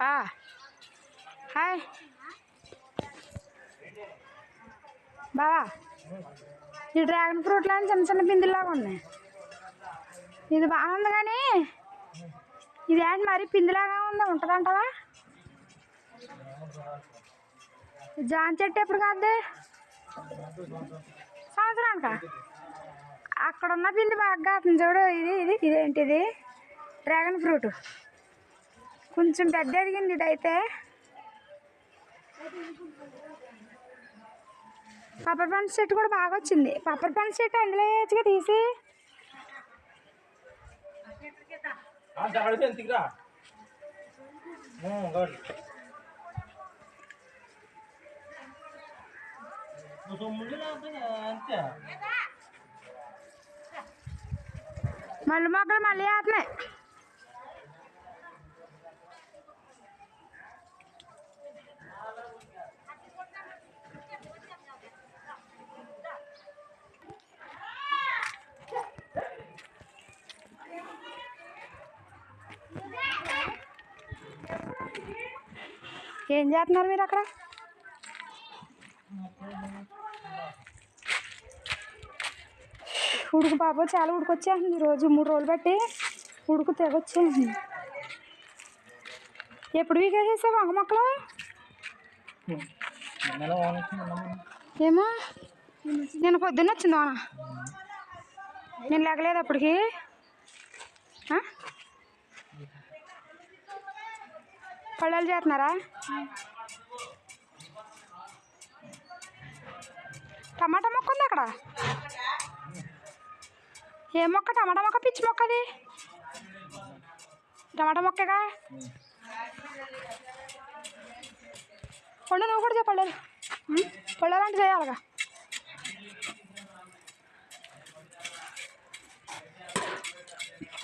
ఆ. హాయ్ బావా ఈ డ్రాగన్ ఫ్రూట్లో చిన్న చిన్న పిందులాగా ఉన్నాయి. ఇది బాగుంది కానీ ఇది ఏంటి మరి? పిందిలాగా ఉంది? ఉంటుందంటావా? జాన్ చెట్టు ఎప్పుడు కాదు సంవత్సరానికా? అక్కడ ఉన్న పిండి బాగా కాస్తుంది చూడు. ఇది ఇది ఇదేంటిది? డ్రాగన్ ఫ్రూట్ కొంచెం పెద్ద ఎదిగింది ఇది అయితే పప్పర్ పంచ్ చెట్టు కూడా బాగా వచ్చింది. పప్పర్ పంచ్ చెట్టు అందులో వేయచ్చుగా తీసి? మళ్ళీ మొక్కలు మళ్ళీ వేస్తున్నాయి. ఏం చేస్తున్నారు మీరు అక్కడ? ఉడుకు బాబు చాలా ఉడుకొచ్చేస్తుంది రోజు. మూడు రోజులు బట్టి ఉడుకు తెగొచ్చేసింది. ఎప్పుడు వీకేసేసావు వంగ మొక్కలు? ఏమో నేను పొద్దున్న వచ్చిందా? నేను లేకలేదు అప్పటికి. పళ్ళాలు చేస్తున్నారా? టమాటా మొక్క ఉంది అక్కడ? ఏ మొక్క? టమాటా మొక్క పిచ్చి మొక్క అది? టమాటా మొక్కగా? పండు నువ్వు కూడా చెప్పలేదు పళ్ళాలంటే చేయాలిగా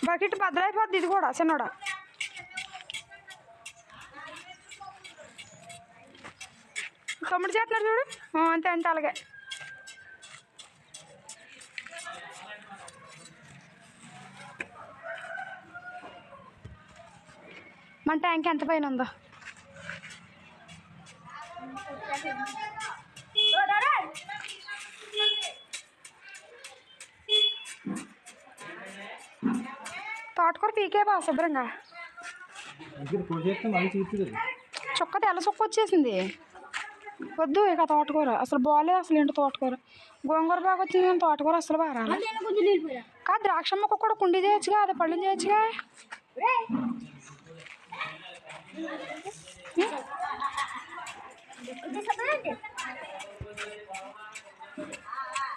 బకెట్ భద్రైపోద్ది ఇది కూడా చిన్నోడా. తమ్ముడు చేస్తున్నాడు చూడు. అంతే అంతే అలాగే. మన ట్యాంక్ ఎంత పైన ఉందో? తోటకూర పీకే బా శుభ్రంగా. చుక్క తెల్ల చుక్క వచ్చేసింది. వద్దు ఇక తోటకూర. అసలు బాగాలేదు అసలు ఏంటి తోటకూర? గోంగూర బాగా వచ్చింది కానీ తోటకూర అసలు బాగా రాలేదు కాదు ద్రాక్ష మొక్క కూడా కుండి చేయొచ్చుగా అది పళ్ళు చేయొచ్చుగా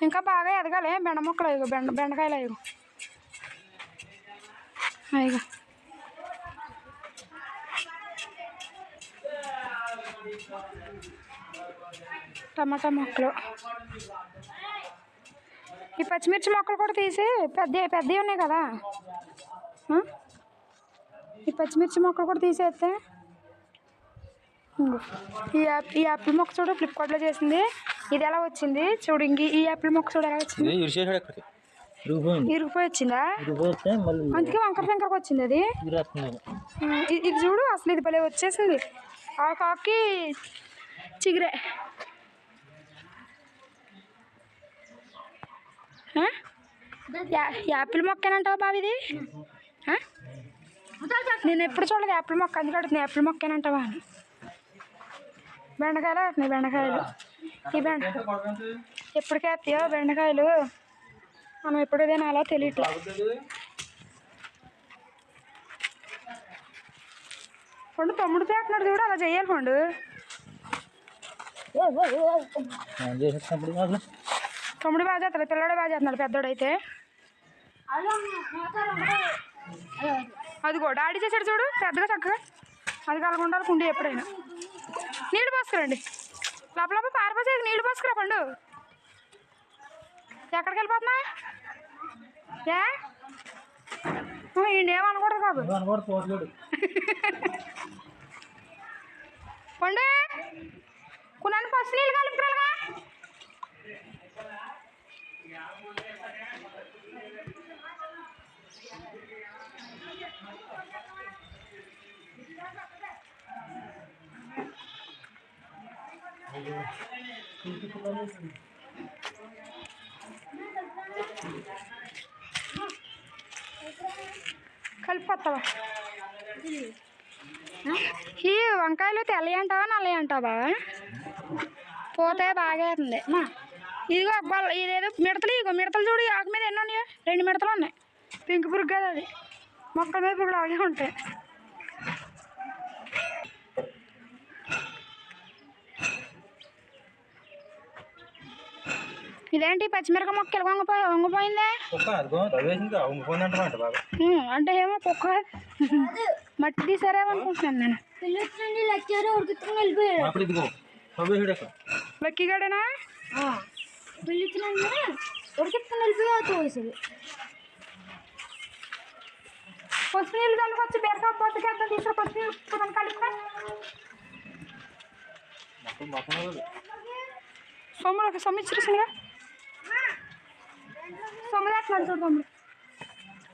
ఇంకా బాగా ఎదగాలి బెండ మొక్కలు అయ్యో బెండ బెండకాయలు అయ్యో. అయ్యో. టమాటా మొక్కలు. ఈ పచ్చిమిర్చి మొక్కలు కూడా తీసి పెద్ద పెద్దవి ఉన్నాయి కదా? ఈ పచ్చిమిర్చి మొక్కలు కూడా తీసేస్తే. ఈ యాప్ ఈ యాపిల్ మొక్క చూడు ఫ్లిప్కార్ట్లో చేసింది. ఇది ఎలా వచ్చింది? చూడు ఇంక ఈ యాపిల్ మొక్క చూడు ఎలా వచ్చింది? ఇరిగిపోయి వచ్చిందా అందుకే వంకర టెంకరకు వచ్చింది అది. ఇది చూడు అసలు ఇది భలే వచ్చేసింది. ఆ కాకి చిగురే యా- యాపిల్ మొక్కేనంటావా బావి ఇది? నేను ఎప్పుడు చూడలేదు యాపిల్ మొక్క అది అడుగుతుంది యాపిల్ మొక్కేనంటావా అని. బెండకాయలు అవుతున్నాయి బెండకాయలు. ఈ బెండ ఎప్పటికేస్తాయో బెండకాయలు. మనం ఎప్పుడు తినాలో తెలియట్లేదు పండు తమ్ముడు చేస్తున్నాడు చూడు అలా పండు చేసేటప్పుడు అసలు తమ్ముడు బాగా చేస్తాడు పిల్లడు బాగా చేస్తున్నాడు పెద్దోడు అయితే అదిగో డాడీ చేశాడు చూడు పెద్దగా చక్కగా. అది కలగకుండా కుండి ఎప్పుడైనా. నీళ్ళు పోసుకురండి. లోపల లోపల పారిపోసేది నీళ్ళు పోసుకురా పండు. ఎక్కడికి వెళ్ళిపోతున్నా ఏ? ఈయన ఏమనకూడదు కాదు పండు కొన్నాను ఫస్ట్ నీళ్ళు కలుపుతారుగా Thank you. కలిపిపోతావా ఈ వంకాయలు తెల్లవి అంటావా నల్లవి అంటావా పోతే బాగా అవుతుంది మా ఇదిగో బల్ల ఇదేదో మిడతలు ఇగో మిడతలు చూడు ఆకు మీద ఎన్ని ఉన్నాయో. రెండు మిడతలు ఉన్నాయి. పింక్ పురుగు కదా అది. మొక్కల మీద పురుగులు అలాగే ఉంటాయి. ఇదేంటి పచ్చిమిరపకాయ మొక్క ఇలా వంగిపో వంగిపోయిందే? అంటే ఏమో కుక్క. మట్టి తీసారేమో అనుకుంటున్నాను నేను. పిల్లొచ్చినండి లెక్చర్ ఉడుకుతుంది వెళ్ళిపోయాడు. అప్పుడు ఇదిగో తవ్వేసాడు అక్కడ. లక్కీగాడేనా? పిల్లొచ్చినండి ఉడికిస్తుంది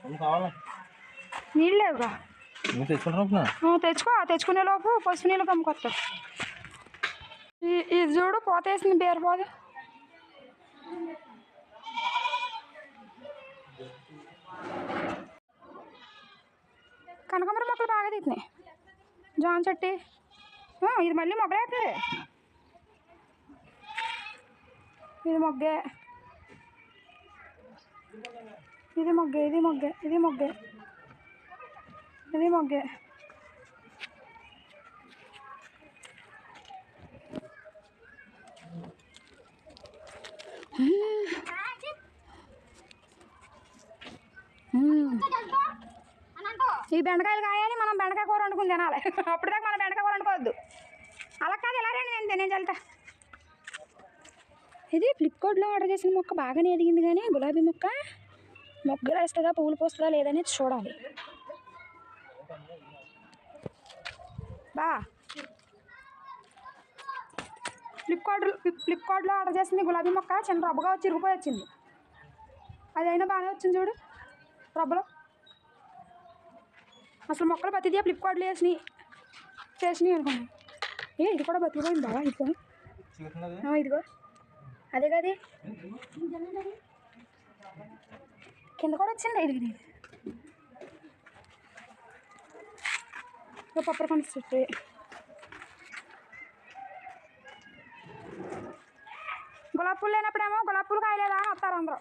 సొమ్ము కావాలా? నీళ్ళు లేవుగా నువ్వు తెచ్చుకో తెచ్చుకునే లోపు పసుపు నీళ్ళు కమ్ముకొస్తా. ఈ- ఇది చూడు పోతేసింది బీర పోదు. కనకాంబరం మొక్కలు బాగా తీసినాయి. జామ చెట్టి. ఇది మళ్ళీ మొగ్గలేస్తుంది ఇది మొగ్గే. ఇది మొగ్గే ఇది మొగ్గే ఇది మొగ్గే. ఇది మొగ్గే. ఈ బెండకాయలు కాయాలి మనం బెండకాయ కూర వండుకుని తినాలి. అప్పటిదాకా మనం బెండకాయ కూర వండుకోవద్దు. అలా కాదు ఎలా రండి నేను నేను చల్తా ఇది ఫ్లిప్కార్ట్లో ఆర్డర్ చేసిన మొక్క బాగానే ఎదిగింది కానీ గులాబీ మొక్క మొగ్గలు వేస్తుందా పువ్వులు పోస్తుందా లేదనేది చూడాలి. బా. ఫ్లిప్కార్ట్ ఫ్లిప్కార్ట్లో ఆర్డర్ చేసింది గులాబీ మొక్క. చిన్న రబ్బగా వచ్చి ఇరిగిపోయి వచ్చింది. అది అయినా బాగానే వచ్చింది చూడు రబ్బలో. అసలు మొక్కలు బతిదే ఫ్లిప్కార్ట్లో వేసినాయి చేసినాయి అనుకున్నాను ఏ ఇది కూడా బతికిపోయింది బాగా ఇదిగో. ఆ, ఇదిగో. అదే కది. కింద కూడా వచ్చింది ఇది. ఇది పప్పర్ కొండ చెట్టు గులాబీ పూలు లేనప్పుడేమో గులాబ్ పూలు కాయలేదా అని వస్తారు అందరూ.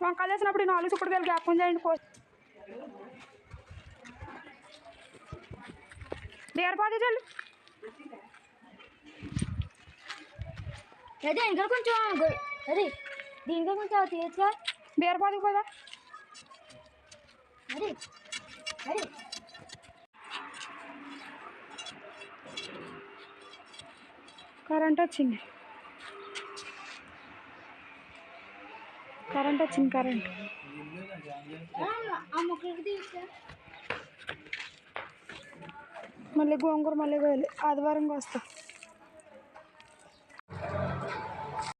వంకాయలు వేసినప్పుడు నాలుగు చుక్కడికి జ్ఞాపకం చేయండి కో బీరపాది చల్లు అదే ఇంకా కొంచెం గు- అదే దీనిలో కొంచెం అవి తీయచ్చా బీరపాది కదా అదే అదే కరెంట్ వచ్చింది కరెంట్ వచ్చింది కరెంట్ ఆ మొక్కలకి తీయచ్చా మళ్ళీ గోంగూర మళ్ళీ కోయాలి ఆదివారం వస్తా.